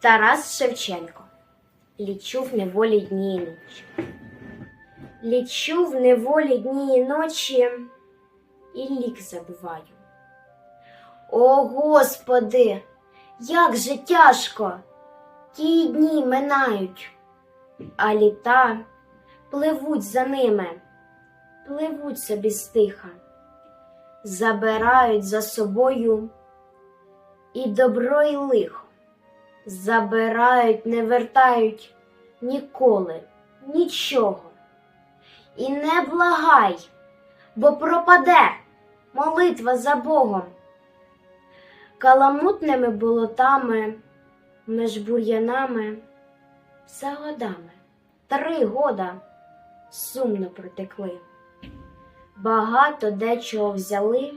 Тарас Шевченко. Лічу в неволі дні і ночі. Лічу в неволі дні і ночі і лік забуваю. О Господи, як же тяжко! Ті дні минають, а літа пливуть за ними, пливуть собі стиха, забирають за собою і добро, і лихо, забирають, не вертають ніколи, нічого. І не благай, бо пропаде молитва за Богом. Каламутними болотами, меж бур'янами, все годами, три года сумно протекли. Багато дечого взяли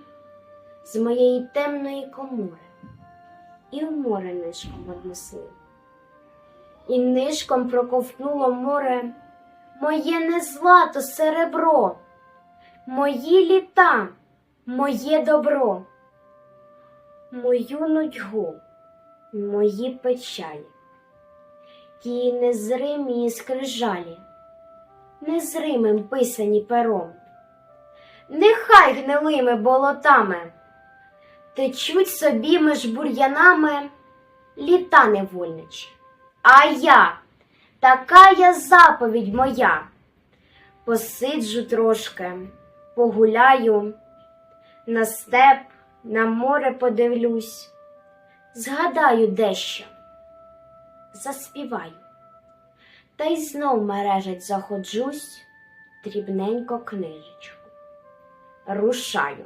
з моєї темної комори і в море нишком однесли. І нишком проковтнуло море моє не злато серебро, мої літа, моє добро, мою нудьгу, мої печалі, ті незримі скрижалі, незримим писані пером. Нехай гнилими болотами течуть собі між бур'янами літа невольничі. А я, така я заповідь моя. Посиджу трошки, погуляю, на степ, на море подивлюсь, згадаю дещо, заспіваю, та й знов мережать заходжусь, дрібненько книжечку. Рушаю.